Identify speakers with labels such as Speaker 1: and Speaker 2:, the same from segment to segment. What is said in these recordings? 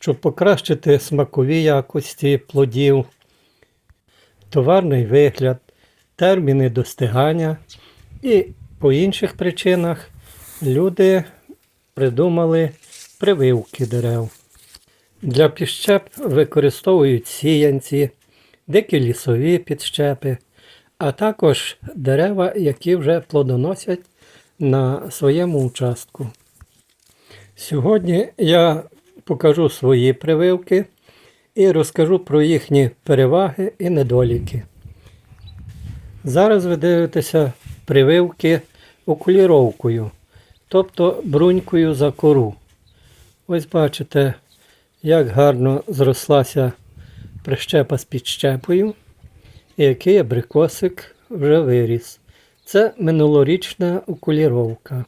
Speaker 1: щоб покращити смакові якості плодів, товарний вигляд, терміни достигання і по інших причинах люди придумали прививки дерев. Для підщеп використовують сіянці, дикі лісові підщепи, а також дерева, які вже плодоносять на своєму участку. Сьогодні я покажу свої прививки і розкажу про їхні переваги і недоліки. Зараз ви дивитеся прививки окуліровкою, тобто брунькою за кору. Ось бачите, як гарно зрослася прищепа з підщепою, і який абрикосик вже виріс. Це минулорічна окуліровка.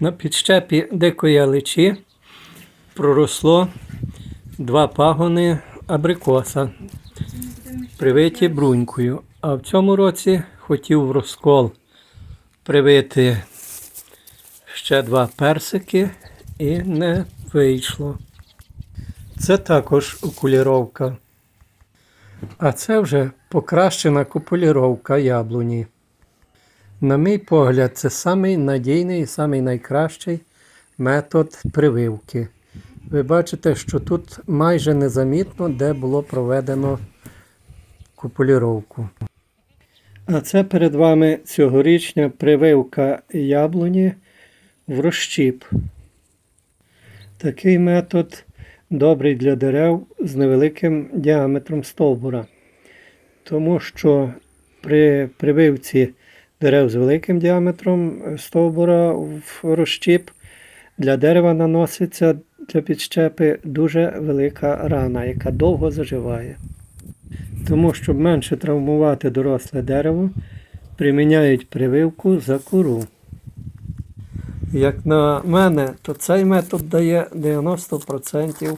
Speaker 1: На підщепі дикої аличі проросло два пагони абрикоса, привиті брунькою. А в цьому році хотів в розкол привити ще два персики і не вийшло. Це також окуліровка. А це вже покращена купуліровка яблуні. На мій погляд, це самий надійний і самий найкращий метод прививки. Ви бачите, що тут майже незамітно, де було проведено купуліровку. А це перед вами цьогорічня прививка яблуні в розщіп. Такий метод добрий для дерев з невеликим діаметром стовбура, тому що при прививці дерев з великим діаметром стовбура в розщіп для дерева наноситься для підщепи дуже велика рана, яка довго заживає. Тому, щоб менше травмувати доросле дерево, приміняють прививку за кору. Як на мене, то цей метод дає 90%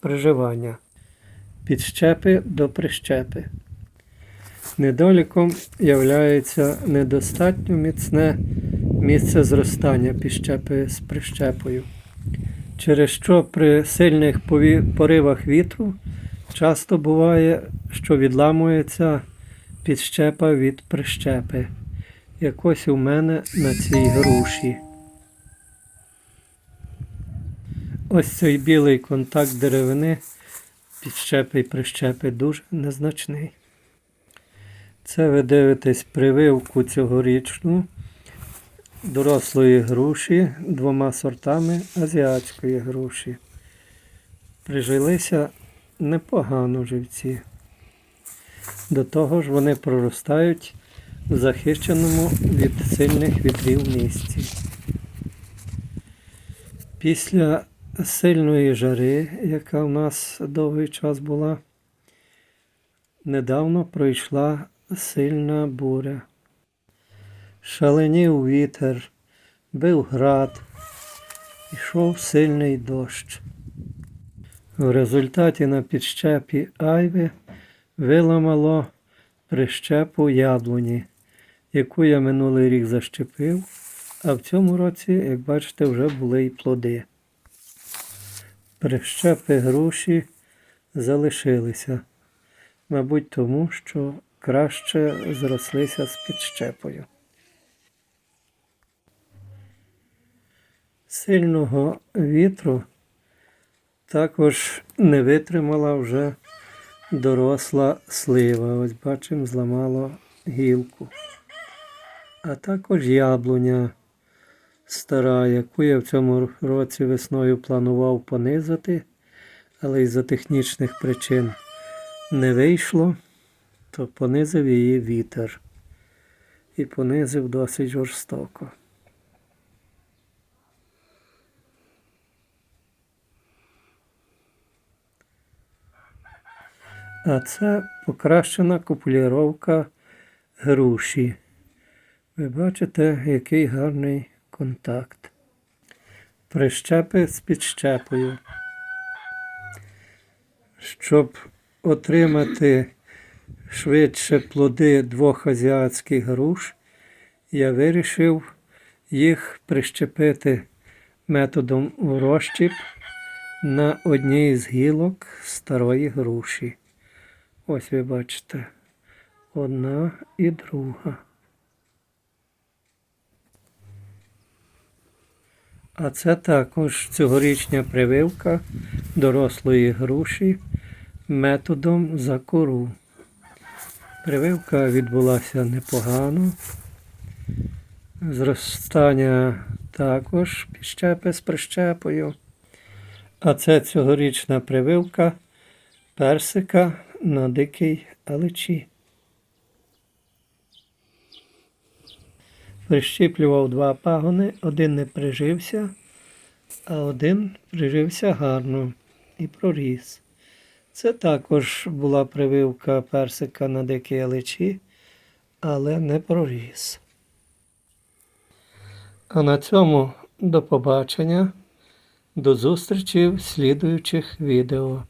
Speaker 1: приживання. Підщепи до прищепи. Недоліком являється недостатньо міцне місце зростання підщепи з прищепою, через що при сильних поривах вітру часто буває, що відламується підщепа від прищепи. Якось у мене на цій груші. Ось цей білий контакт деревини підщепи і прищепи дуже незначний. Це ви дивитесь прививку цьогорічну дорослої груші двома сортами азіатської груші. Прижилися непогано живці. До того ж вони проростають в захищеному від сильних вітрів місці. Після сильної жари, яка в нас довгий час була, недавно пройшла сильна буря. Шаленів вітер, бив град, ішов сильний дощ. В результаті на підщепі айви виламало прищепу яблуні, яку я минулий рік защепив, а в цьому році, як бачите, вже були й плоди. Прищепи груші залишилися, мабуть, тому що краще зрослися з підщепою. Сильного вітру також не витримала вже доросла слива. Ось бачимо, зламало гілку. А також яблуня стара, яку я в цьому році весною планував понизити, але із-за технічних причин не вийшло, то понизив її вітер. І понизив досить жорстоко. А це покращена купуліровка груші. Ви бачите, який гарний контакт. Прищепи з підщепою. Щоб отримати швидше плоди двох азіатських груш, я вирішив їх прищепити методом в на одній з гілок старої груші. Ось ви бачите, одна і друга. А це також цьогорічня прививка дорослої груші методом за кору. Прививка відбулася непогано. Зростання також підщепи з прищепою. А це цьогорічна прививка персика на дикій аличі. Прищіплював два пагони, один не прижився, а один прижився гарно і проріс. Це також була прививка персика на дикій аличі, але не проріс. А на цьому до побачення. До зустрічі в слідуючих відео.